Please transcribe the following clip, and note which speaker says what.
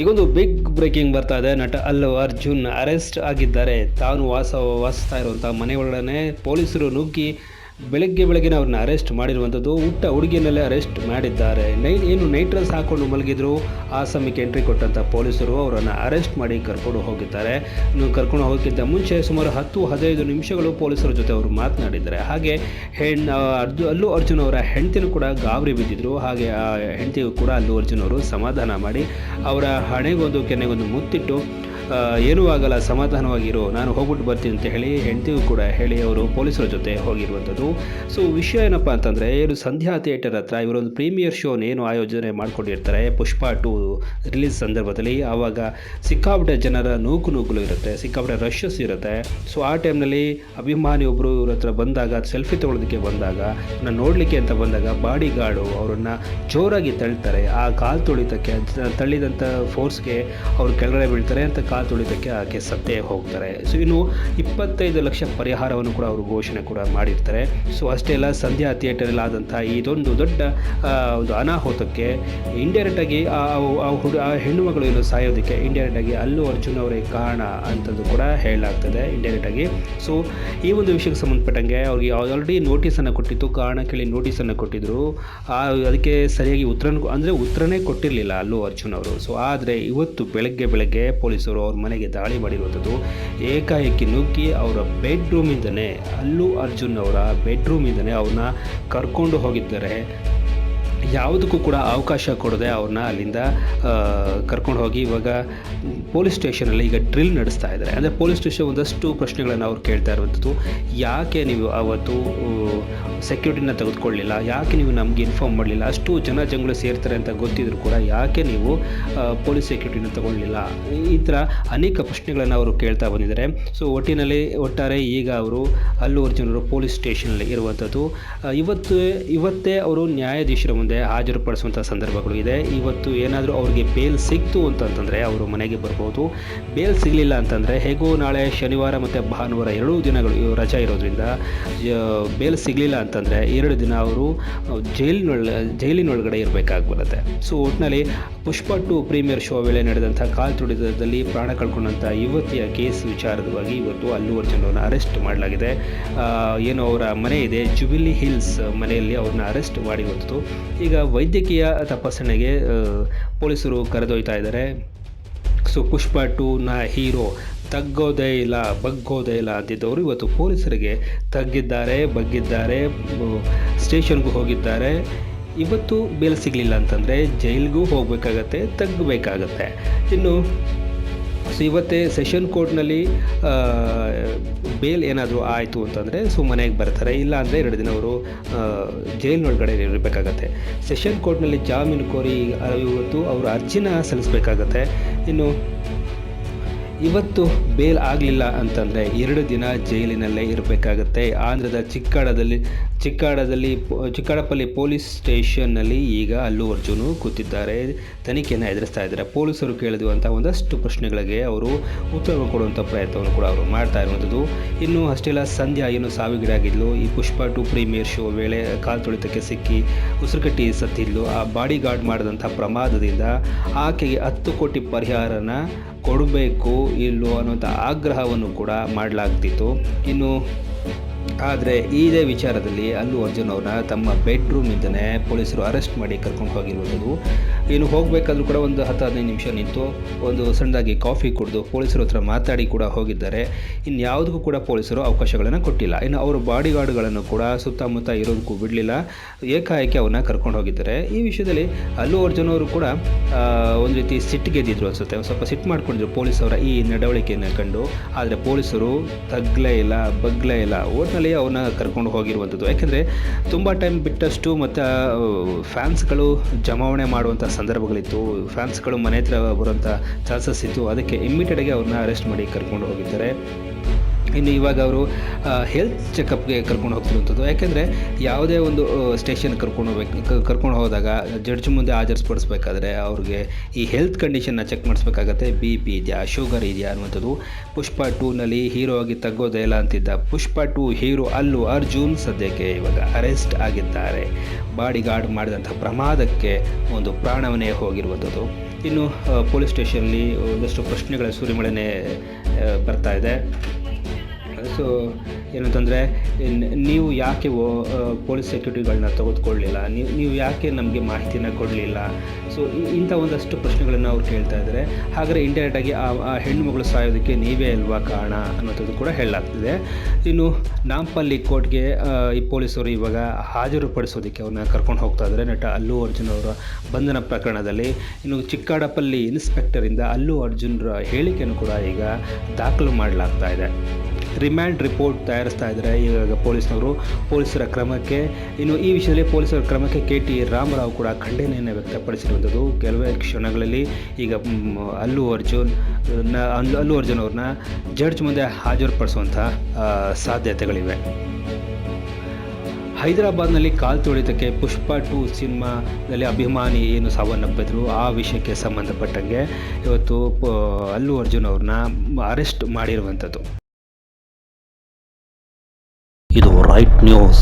Speaker 1: ಈಗೊಂದು big breaking ಬರ್ತಾ ಇದೆ. ನಟ ಅಲ್ಲು ಅರ್ಜುನ್ ಅರೆಸ್ಟ್ ಆಗಿದ್ದಾರೆ. ತಾನು ವಾಸ ವಾಸಿಸ್ತಾ ಇರುವಂತಹ ಮನೆ ಒಳಗಡೆ ಪೊಲೀಸರು ನುಗ್ಗಿ ಬೆಳಗ್ಗೆ ಬೆಳಗ್ಗೆ ಅವ್ರನ್ನ ಅರೆಸ್ಟ್ ಮಾಡಿರುವಂಥದ್ದು ಹುಟ್ಟ ಹುಡುಗಿಯನ್ನೆಲ್ಲ ಅರೆಸ್ಟ್ ಮಾಡಿದ್ದಾರೆ. ನೈ ಏನು ನೈಟ್ ಡ್ರೆಸ್ ಹಾಕೊಂಡು ಮಲಗಿದ್ರು ಆ ಸಮಯಕ್ಕೆ ಎಂಟ್ರಿ ಕೊಟ್ಟಂಥ ಪೊಲೀಸರು ಅವರನ್ನು ಅರೆಸ್ಟ್ ಮಾಡಿ ಕರ್ಕೊಂಡು ಹೋಗಿದ್ದಾರೆ. ಕರ್ಕೊಂಡು ಹೋಗೋಕ್ಕಿಂತ ಮುಂಚೆ ಸುಮಾರು ಹತ್ತು, ಹದಿನೈದು ನಿಮಿಷಗಳು ಪೊಲೀಸರ ಜೊತೆ ಅವರು ಮಾತನಾಡಿದ್ದಾರೆ. ಹಾಗೆ ಹೆಣ್ಣು ಅರ್ಜು ಅಲ್ಲು ಅರ್ಜುನ್ ಅವರ ಹೆಂಡತಿನೂ ಕೂಡ ಗಾಬರಿ ಬಿದ್ದಿದ್ರು. ಹಾಗೆ ಆ ಹೆಂಡತಿಗೂ ಕೂಡ ಅಲ್ಲು ಅರ್ಜುನ್ ಅವರು ಸಮಾಧಾನ ಮಾಡಿ ಅವರ ಹಣೆಗೊಂದು ಕೆನೆಗೊಂದು ಮುತ್ತಿಟ್ಟು ಏನೂ ಆಗಲ್ಲ, ಸಮಾಧಾನವಾಗಿರೋ. ನಾನು ಹೋಗ್ಬಿಟ್ಟು ಬರ್ತೀನಿ ಅಂತ ಹೇಳಿ ಹೆಂಡತಿಗೂ ಕೂಡ ಹೇಳಿ ಅವರು ಪೊಲೀಸರ ಜೊತೆ ಹೋಗಿರುವಂಥದ್ದು. ಸೊ ವಿಷಯ ಏನಪ್ಪ ಅಂತಂದರೆ, ಏನು ಸಂಧ್ಯಾ ಥಿಯೇಟರ್ ಹತ್ರ ಇವರೊಂದು ಪ್ರೀಮಿಯರ್ ಶೋನ ಏನು ಆಯೋಜನೆ ಮಾಡಿಕೊಂಡಿರ್ತಾರೆ. ಪುಷ್ಪ ಟು ರಿಲೀಸ್ ಸಂದರ್ಭದಲ್ಲಿ. ಆವಾಗ ಸಿಕ್ಕಾಪಟ್ಟೆ ಜನರ ನೂಕು ನೂಕುಲು ಇರುತ್ತೆ, ಸಿಕ್ಕಾಪಟ್ಟೆ ರಶಸ್ ಇರುತ್ತೆ. ಸೊ ಆ ಟೈಮ್ನಲ್ಲಿ ಅಭಿಮಾನಿ ಒಬ್ಬರು ಇವ್ರ ಹತ್ರ ಬಂದಾಗ ಸೆಲ್ಫಿ ತೊಗೊಳೋದಕ್ಕೆ ಬಂದಾಗ ನಾನು ನೋಡಲಿಕ್ಕೆ ಅಂತ ಬಂದಾಗ ಬಾಡಿ ಗಾರ್ಡು ಅವರನ್ನು ಜೋರಾಗಿ ತಳ್ತಾರೆ. ಆ ಕಾಲು ತುಳಿತಕ್ಕೆ ತಳ್ಳಿದಂಥ ಫೋರ್ಸ್ಗೆ ಅವರು ಕೆಳಗಡೆ ಬೀಳ್ತಾರೆ ಅಂತ ಕಾಲು ತುಳಿತಕ್ಕೆ ಆಕೆ ಸತ್ತೇ ಹೋಗ್ತಾರೆ. ಸೊ ಇನ್ನು ಇಪ್ಪತ್ತೈದು ಲಕ್ಷ ಪರಿಹಾರವನ್ನು ಕೂಡ ಅವರು ಘೋಷಣೆ ಕೂಡ ಮಾಡಿರ್ತಾರೆ. ಸೊ ಅಷ್ಟೇ ಅಲ್ಲ, ಸಂಧ್ಯಾ ಥಿಯೇಟರಲ್ಲಿ ಆದಂಥ ಇದೊಂದು ದೊಡ್ಡ ಒಂದು ಅನಾಹುತಕ್ಕೆ ಇಂಡೈರೆಕ್ಟಾಗಿ ಆ ಆ ಹೆಣ್ಣು ಮಗಳು ಏನು ಸಾಯೋದಕ್ಕೆ ಇಂಡೈರೆಕ್ಟಾಗಿ ಅಲ್ಲು ಅರ್ಜುನ್ ಅವರೇ ಕಾರಣ ಅಂತಂದು ಕೂಡ ಹೇಳಲಾಗ್ತದೆ ಇಂಡೈರೆಕ್ಟಾಗಿ ಸೊ ಈ ಒಂದು ವಿಷಯಕ್ಕೆ ಸಂಬಂಧಪಟ್ಟಂಗೆ ಅವ್ರಿಗೆ ಆಲ್ರೆಡಿ ನೋಟಿಸನ್ನು ಕೊಟ್ಟಿತ್ತು, ಕಾರಣ ಕೇಳಿ ನೋಟಿಸನ್ನು ಕೊಟ್ಟಿದ್ದರು ಅದಕ್ಕೆ ಸರಿಯಾಗಿ ಉತ್ತರ ಅಂದರೆ ಉತ್ತರನೇ ಕೊಟ್ಟಿರಲಿಲ್ಲ ಅಲ್ಲು ಅರ್ಜುನ್ ಅವರು. ಸೊ ಆದರೆ ಇವತ್ತು ಬೆಳಗ್ಗೆ ಬೆಳಗ್ಗೆ ಪೊಲೀಸರು ಅವ್ರ ಮನೆಗೆ ದಾಳಿ ಮಾಡಿರುವಂಥದ್ದು ಏಕಾಏಕಿ ನುಗ್ಗಿ ಅವರ ಬೆಡ್ರೂಮಿಂದನೇ ಅಲ್ಲೂ ಅರ್ಜುನ್ ಅವರ ಬೆಡ್ರೂಮಿಂದನೇ ಅವ್ರನ್ನ ಕರ್ಕೊಂಡು ಹೋಗಿದ್ದಾರೆ. ಯಾವುದಕ್ಕೂ ಕೂಡ ಅವಕಾಶ ಕೊಡದೆ ಅವ್ರನ್ನ ಅಲ್ಲಿಂದ ಕರ್ಕೊಂಡು ಹೋಗಿ ಇವಾಗ ಪೊಲೀಸ್ ಸ್ಟೇಷನಲ್ಲಿ ಈಗ ಡ್ರಿಲ್ ನಡೆಸ್ತಾ ಇದ್ದಾರೆ. ಅಂದರೆ ಪೊಲೀಸ್ ಸ್ಟೇಷನ್ ಒಂದಷ್ಟು ಪ್ರಶ್ನೆಗಳನ್ನು ಅವ್ರು ಕೇಳ್ತಾ ಇರುವಂಥದ್ದು. ಯಾಕೆ ನೀವು ಅವತ್ತು ಸೆಕ್ಯೂರಿಟಿನ ತೆಗೆದುಕೊಳ್ಳಿಲ್ಲ ಯಾಕೆ ನೀವು ನಮಗೆ ಇನ್ಫಾರ್ಮ್ ಮಾಡಲಿಲ್ಲ? ಅಷ್ಟು ಜನ ಜಂಗುಳು ಸೇರ್ತಾರೆ ಅಂತ ಗೊತ್ತಿದ್ರು ಕೂಡ ಯಾಕೆ ನೀವು ಪೊಲೀಸ್ ಸೆಕ್ಯೂರಿಟಿನ ತಗೊಳ್ಳಿಲ್ಲ ಈ ಥರ ಅನೇಕ ಪ್ರಶ್ನೆಗಳನ್ನು ಅವರು ಕೇಳ್ತಾ ಬಂದಿದ್ದಾರೆ. ಸೊ ಒಟ್ಟಿನಲ್ಲಿ ಒಟ್ಟಾರೆ ಈಗ ಅವರು ಅಲ್ಲೂರು ಅರ್ಜುನ್ ಅವರು ಪೊಲೀಸ್ ಸ್ಟೇಷನಲ್ಲಿ ಇರುವಂಥದ್ದು. ಇವತ್ತು, ಇವತ್ತೇ ಅವರು ನ್ಯಾಯಾಧೀಶರ ಮುಂದೆ ಹಾಜರುಪಡಿಸುವಂಥ ಸಂದರ್ಭಗಳು ಇದೆ. ಇವತ್ತು ಏನಾದರೂ ಅವ್ರಿಗೆ ಬೇಲ್ ಸಿಕ್ತು ಅಂತಂತಂದರೆ ಅವರು ಮನೆಗೆ ಬರ್ಬೋದು. ಬೇಲ್ ಸಿಗಲಿಲ್ಲ ಅಂತಂದರೆ ಹೇಗೂ ನಾಳೆ ಶನಿವಾರ ಮತ್ತು ಭಾನುವಾರ ಎರಡೂ ದಿನಗಳು ರಜೆ ಇರೋದ್ರಿಂದ ಬೇಲ್ ಸಿಗಲಿಲ್ಲ ಅಂತಂದರೆ ಎರಡು ದಿನ ಅವರು ಜೈಲಿನೊಳ, ಜೈಲಿನೊಳಗಡೆ ಇರಬೇಕಾಗಿ ಬರುತ್ತೆ. ಸೊ ಒಟ್ಟಿನಲ್ಲಿ ಪುಷ್ಪ ಟು ಪ್ರೀಮಿಯರ್ ಶೋ ವೇಳೆ ನಡೆದಂಥ ಕಾಲ್ ತುಡಿತದಲ್ಲಿ ಪ್ರಾಣ ಕಳ್ಕೊಂಡಂಥ ಯುವತಿಯ ಕೇಸ್ ವಿಚಾರದವಾಗಿ ಇವತ್ತು ಅಲ್ಲು ಅರ್ಜುನ್ ಅರೆಸ್ಟ್ ಮಾಡಲಾಗಿದೆ. ಏನು ಅವರ ಮನೆ ಇದೆ, ಜುಬಿಲಿ ಹಿಲ್ಸ್ ಮನೆಯಲ್ಲಿ ಅವ್ರನ್ನ ಅರೆಸ್ಟ್ ಮಾಡಿ ಹೊತ್ತು. ಈಗ ವೈದ್ಯಕೀಯ ತಪಾಸಣೆಗೆ ಪೊಲೀಸರು ಕರೆದೊಯ್ತಾ ಇದ್ದಾರೆ. ಸೊ, ಪುಷ್ಪ ನ ಹೀರೋ ತಗ್ಗೋದೇ ಇಲ್ಲ, ಬಗ್ಗೋದೇ ಇಲ್ಲ ಅಂತಿದ್ದವರು ಇವತ್ತು ಪೊಲೀಸರಿಗೆ ತಗ್ಗಿದ್ದಾರೆ, ಬಗ್ಗಿದ್ದಾರೆ, ಸ್ಟೇಷನ್ಗೂ ಹೋಗಿದ್ದಾರೆ. ಇವತ್ತು ಬೇಲ್ ಸಿಗಲಿಲ್ಲ ಅಂತಂದರೆ ಜೈಲಿಗೂ ಹೋಗಬೇಕಾಗತ್ತೆ ತಗ್ಗಬೇಕಾಗತ್ತೆ ಇನ್ನು ಸೊ ಇವತ್ತೇ ಸೆಷನ್ ಕೋರ್ಟ್ನಲ್ಲಿ ಬೇಲ್ ಏನಾದರೂ ಆಯಿತು ಅಂತಂದರೆ ಸೊ ಮನೆಗೆ ಬರ್ತಾರೆ, ಇಲ್ಲ ಅಂದರೆ ಎರಡು ದಿನ ಅವರು ಜೈಲಿನೊಳಗಡೆ ಇರಬೇಕಾಗತ್ತೆ. ಸೆಷನ್ ಕೋರ್ಟ್ನಲ್ಲಿ ಜಾಮೀನು ಕೋರಿ ಇವತ್ತು ಅವರು ಅರ್ಜಿನ ಸಲ್ಲಿಸಬೇಕಾಗತ್ತೆ. ಇನ್ನು ಇವತ್ತು ಬೇಲ್ ಆಗಲಿಲ್ಲ ಅಂತಂದರೆ ಎರಡು ದಿನ ಜೈಲಿನಲ್ಲೇ ಇರಬೇಕಾಗತ್ತೆ. ಆಂಧ್ರದ ಚಿಕ್ಕಾಡದಲ್ಲಿ ಚಿಕ್ಕಾಡದಲ್ಲಿ ಚಿಕ್ಕಾಡಪಲ್ಲಿ ಪೊಲೀಸ್ ಸ್ಟೇಷನ್ನಲ್ಲಿ ಈಗ ಅಲ್ಲು ಅರ್ಜುನು ಕೂತಿದ್ದಾರೆ. ತನಿಖೆಯನ್ನು ಎದುರಿಸ್ತಾ ಇದ್ದಾರೆ. ಪೊಲೀಸರು ಕೇಳಿರುವಂಥ ಒಂದಷ್ಟು ಪ್ರಶ್ನೆಗಳಿಗೆ ಅವರು ಉತ್ತರ ಕೊಡುವಂಥ ಪ್ರಯತ್ನವನ್ನು ಕೂಡ ಅವರು ಮಾಡ್ತಾ ಇರುವಂಥದ್ದು. ಇನ್ನು ಅಷ್ಟೆಲ್ಲ ಸಂಧ್ಯಾ ಏನು ಸಾವಿಗೀಡಾಗಿದ್ಲು. ಈ ಪುಷ್ಪ ಟು ಪ್ರೀಮಿಯರ್ ಶೋ ವೇಳೆ ಕಾಲು ತುಳಿತಕ್ಕೆ ಸಿಕ್ಕಿ ಉಸಿರುಕಟ್ಟಿ ಸತ್ತಿದ್ಲು. ಆ ಬಾಡಿ ಗಾರ್ಡ್ ಮಾಡಿದಂಥ ಪ್ರಮಾದದಿಂದ ಆಕೆಗೆ ಹತ್ತು ಕೋಟಿ ಪರಿಹಾರನ ಕೊಡಬೇಕು ಇಲ್ಲೋ ಅನ್ನುವಂಥ ಆಗ್ರಹವನ್ನು ಕೂಡ ಮಾಡಲಾಗ್ತಿತ್ತು. ಇನ್ನು ಆದರೆ ಇದೇ ವಿಚಾರದಲ್ಲಿ ಅಲ್ಲು ಅರ್ಜುನ್ ಅವರ ತಮ್ಮ ಬೆಡ್ರೂಮಿಂದನೇ ಪೊಲೀಸರು ಅರೆಸ್ಟ್ ಮಾಡಿ ಕರ್ಕೊಂಡು ಹೋಗಿರುವಂಥದ್ದು ಇನ್ನು ಹೋಗಬೇಕಾದ್ರೂ ಕೂಡ ಒಂದು ಹತ್ತು ಹದಿನೈದು ನಿಮಿಷ ನಿಂತು ಒಂದು ಸಣ್ಣದಾಗಿ ಕಾಫಿ ಕುಡಿದು ಪೊಲೀಸರ ಹತ್ರ ಮಾತಾಡಿ ಕೂಡ ಹೋಗಿದ್ದಾರೆ. ಇನ್ನು ಯಾವುದಕ್ಕೂ ಕೂಡ ಪೊಲೀಸರು ಅವಕಾಶಗಳನ್ನು ಕೊಟ್ಟಿಲ್ಲ. ಇನ್ನು ಅವರು ಬಾಡಿ ಗಾರ್ಡ್ಗಳನ್ನು ಕೂಡ ಸುತ್ತಮುತ್ತ ಇರೋದಕ್ಕೂ ಬಿಡಲಿಲ್ಲ. ಏಕಾಏಕಿ ಅವನ್ನ ಕರ್ಕೊಂಡು ಹೋಗಿದ್ದಾರೆ. ಈ ವಿಷಯದಲ್ಲಿ ಅಲ್ಲು ಅರ್ಜುನ್ ಅವರು ಕೂಡ ಒಂದು ರೀತಿ ಸಿಟ್ಟಿಗೆದ್ದಿದ್ರು ಅನಿಸುತ್ತೆ. ಸ್ವಲ್ಪ ಸಿಟ್ಟು ಮಾಡ್ಕೊಂಡಿದ್ರು ಪೊಲೀಸವರ ಈ ನಡವಳಿಕೆಯನ್ನು ಕಂಡು. ಆದರೆ ಪೊಲೀಸರು ತಗ್ಲೇ ಇಲ್ಲ, ಬಗ್ಲೇ ಇಲ್ಲ. ಒಟ್ಟಿನಲ್ಲಿ ಅವನ್ನ ಕರ್ಕೊಂಡು ಹೋಗಿರುವಂಥದ್ದು. ಯಾಕೆಂದರೆ ತುಂಬ ಟೈಮ್ ಬಿಟ್ಟಷ್ಟು ಮತ್ತು ಫ್ಯಾನ್ಸ್ಗಳು ಜಮಾವಣೆ ಮಾಡುವಂಥ ಸಂದರ್ಭಗಳಿತ್ತು. ಫ್ಯಾನ್ಸ್ಗಳು ಮನೆ ಹತ್ರ ಬರುವಂಥ ಚಾನ್ಸಸ್ ಇತ್ತು. ಅದಕ್ಕೆ ಇಮ್ಮಿಡಿಯೇಟಾಗಿ ಅವ್ರನ್ನ ಅರೆಸ್ಟ್ ಮಾಡಿ ಕರ್ಕೊಂಡು ಹೋಗಿದ್ದಾರೆ. ಇನ್ನು ಇವಾಗ ಅವರು ಹೆಲ್ತ್ ಚೆಕಪ್ಗೆ ಕರ್ಕೊಂಡು ಹೋಗ್ತಿರುವಂಥದ್ದು. ಯಾಕೆಂದರೆ ಯಾವುದೇ ಒಂದು ಸ್ಟೇಷನ್ ಕರ್ಕೊಂಡು ಹೋಗ್ಬೇಕು ಕರ್ಕೊಂಡು ಹೋದಾಗ ಜಡ್ಜ್ ಮುಂದೆ ಹಾಜರಿಸ್ಪಡಿಸ್ಬೇಕಾದ್ರೆ ಅವ್ರಿಗೆ ಈ ಹೆಲ್ತ್ ಕಂಡೀಷನ್ನ ಚೆಕ್ ಮಾಡಿಸ್ಬೇಕಾಗತ್ತೆ. ಬಿ ಪಿ ಇದೆಯಾ ಶುಗರ್ ಇದೆಯಾ ಅನ್ನುವಂಥದ್ದು. ಪುಷ್ಪ ಟೂನಲ್ಲಿ ಹೀರೋ ಆಗಿ ತಗ್ಗೋದೇ ಇಲ್ಲ ಅಂತಿದ್ದ ಪುಷ್ಪ ಟೂ ಹೀರೋ ಅಲ್ಲು ಅರ್ಜುನ್ ಸದ್ಯಕ್ಕೆ ಇವಾಗ ಅರೆಸ್ಟ್ ಆಗಿದ್ದಾರೆ. ಬಾಡಿ ಗಾರ್ಡ್ ಮಾಡಿದಂಥ ಪ್ರಮಾದಕ್ಕೆ ಒಂದು ಪ್ರಾಣವನ್ನೇ ಹೋಗಿರುವಂಥದ್ದು. ಇನ್ನು ಪೊಲೀಸ್ ಸ್ಟೇಷನಲ್ಲಿ ಒಂದಷ್ಟು ಪ್ರಶ್ನೆಗಳ ಸುರಿಮಳೆನೇ ಬರ್ತಾ ಇದೆ. ಸೊ ಏನಂತಂದರೆ ನೀವು ಯಾಕೆ ಓ- ಪೊಲೀಸ್ ಸೆಕ್ಯೂರಿಟಿಗಳನ್ನ ತೆಗೆದುಕೊಳ್ಳಲಿಲ್ಲ ನೀವು ನೀವು ಯಾಕೆ ನಮಗೆ ಮಾಹಿತಿನ ಕೊಡಲಿಲ್ಲ? ಸೊ ಇಂಥ ಒಂದಷ್ಟು ಪ್ರಶ್ನೆಗಳನ್ನು ಅವ್ರು ಕೇಳ್ತಾ ಇದ್ದಾರೆ ಹಾಗಾದರೆ ಇಂಡೈರೆಕ್ಟಾಗಿ ಆ ಹೆಣ್ಣುಮಗಳು ಸಾಯೋದಕ್ಕೆ ನೀವೇ ಅಲ್ವಾ ಕಾರಣ ಅನ್ನೋಂಥದ್ದು ಕೂಡ ಹೇಳಲಾಗ್ತಿದೆ. ಇನ್ನು ನಾಂಪಲ್ಲಿ ಕೋರ್ಟ್ಗೆ ಈ ಪೊಲೀಸರು ಇವಾಗ ಹಾಜರುಪಡಿಸೋದಕ್ಕೆ ಅವ್ರನ್ನ ಕರ್ಕೊಂಡು ಹೋಗ್ತಾ ಇದ್ದಾರೆ ನಟ ಅಲ್ಲು ಅರ್ಜುನ್ ಅವರ ಬಂಧನ ಪ್ರಕರಣದಲ್ಲಿ. ಇನ್ನು ಚಿಕ್ಕಾಡಪಲ್ಲಿ ಇನ್ಸ್ಪೆಕ್ಟರಿಂದ ಅಲ್ಲು ಅರ್ಜುನ್ರ ಹೇಳಿಕೆಯನ್ನು ಕೂಡ ಈಗ ದಾಖಲು ಮಾಡಲಾಗ್ತಾ ಇದೆ. ರಿಮ್ಯಾಂಡ್ ರಿಪೋರ್ಟ್ ತಯಾರಿಸ್ತಾ ಇದ್ದಾರೆ ಇವಾಗ ಪೊಲೀಸ್ನವರು. ಪೊಲೀಸರ ಕ್ರಮಕ್ಕೆ, ಇನ್ನು ಈ ವಿಷಯದಲ್ಲಿ ಪೊಲೀಸರ ಕ್ರಮಕ್ಕೆ ಕೆ ಟಿ ರಾಮರಾವ್ ಕೂಡ ಖಂಡನೆಯನ್ನು ವ್ಯಕ್ತಪಡಿಸಿರುವಂಥದ್ದು. ಕೆಲವೇ ಕ್ಷಣಗಳಲ್ಲಿ ಈಗ ಅಲ್ಲು ಅರ್ಜುನ್ ಅಲ್ಲು ಅಲ್ಲು ಅರ್ಜುನ್ ಅವ್ರನ್ನ ಜಡ್ಜ್ ಮುಂದೆ ಹಾಜರುಪಡಿಸುವಂಥ ಸಾಧ್ಯತೆಗಳಿವೆ. ಹೈದರಾಬಾದ್ನಲ್ಲಿ ಕಾಲು ತುಳಿತಕ್ಕೆ ಪುಷ್ಪ ಟು ಸಿನಿಮಾದಲ್ಲಿ ಅಭಿಮಾನಿ ಏನು ಸಾವನ್ನಪ್ಪಿದ್ರು, ಆ ವಿಷಯಕ್ಕೆ ಸಂಬಂಧಪಟ್ಟಂಗೆ ಇವತ್ತು ಅಲ್ಲು ಅರ್ಜುನ್ ಅವ್ರನ್ನ ಅರೆಸ್ಟ್ ಮಾಡಿರುವಂಥದ್ದು.
Speaker 2: White news